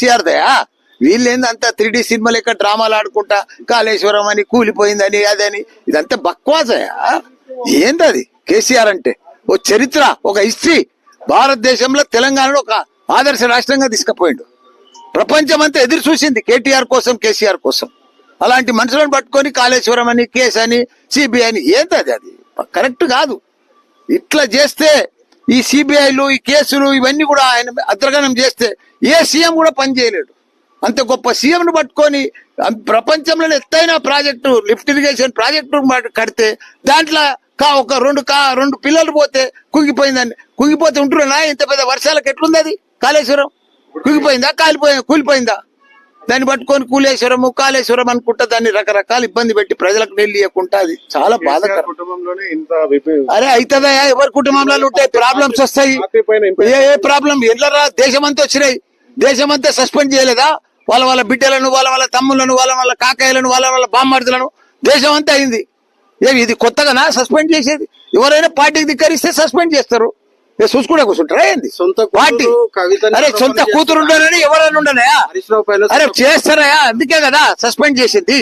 కేసీఆర్ దయా వీళ్ళేంది అంతా three D cinema లెక్క డ్రామాలు ఆడుకుంటా కాళేశ్వరం అని కూలిపోయిందని అదని? ఇదంతా బక్వాసయా? ఏంది అది కేసీఆర్ అంటే? ఓ చరిత్ర ఒక హిస్టరీ. భారతదేశంలో తెలంగాణలో ఒక ఆదర్శ రాష్ట్రంగా తీసుకుపోయిండు. ప్రపంచం అంతా ఎదురు చూసింది కేటీఆర్ కోసం కేసీఆర్ కోసం. అలాంటి మనుషులను పట్టుకొని కాళేశ్వరం అని కేసు అని సిబిఐ అని ఏంటది అది? కరెక్ట్ కాదు. ఇట్లా చేస్తే ఈ సిబిఐలు ఈ కేసులు ఇవన్నీ కూడా ఆయన అద్రగణం చేస్తే ఏ సీఎం కూడా పనిచేయలేడు అంత గొప్ప సీఎంను పట్టుకొని ప్రపంచంలోనే ఎత్తైన ప్రాజెక్టు లిఫ్ట్ ఇరిగేషన్ ప్రాజెక్టు మాట- కడితే దాంట్లో కా ఒక రెండు కా రెండు పిల్లలు పోతే కుంగిపోయిందని కుంగిపోతే ఉంటున్నా ఇంత పెద్ద వర్షాలకు ఎట్లుంది అది? కాళేశ్వరం. కుంగిపోయిందా? కాలిపోయిందా కూలిపోయిందా? దాన్ని పట్టుకొని కూలేశ్వరము కాళేశ్వరం అనుకుంటా దాన్ని రకరకాల ఇబ్బంది పెట్టి ప్రజలకు నెల్లి ఇవ్వకుండా అది చాలా బాధకరం. విపి- అరే అవుతుందా ఎవరి కుటుంబంలో ఉంటాయి ప్రాబ్లమ్స్ వస్తాయి. ఏ ఏ ప్రాబ్లం ఎల్లరా? దేశమంతా వచ్చినాయి. దేశమంతా సస్పెండ్ చేయలేదా? వాళ్ళ వాళ్ళ బిడ్డలను వాళ్ళ వాళ్ళ తమ్ములను వాళ్ళ వాళ్ళ కాకాయలను వాళ్ళ వాళ్ళ బామ్మర్దులను దేశం అంతా అయింది. ఏమి ఇది కొత్తగానా? సస్పెండ్ చేసేది? ఎవరైనా పార్టీకి ధిక్కరిస్తే సస్పెండ్ చేస్తారు. చూసుకుంటే కూర్చుంటారా ఏంది? సొంత కవితని అరే సొంత కూతురు ఉండనని ఎవరైనా ఉండనయా అరే చేస్తారయా అందుకే కదా సస్పెండ్ చేసింది.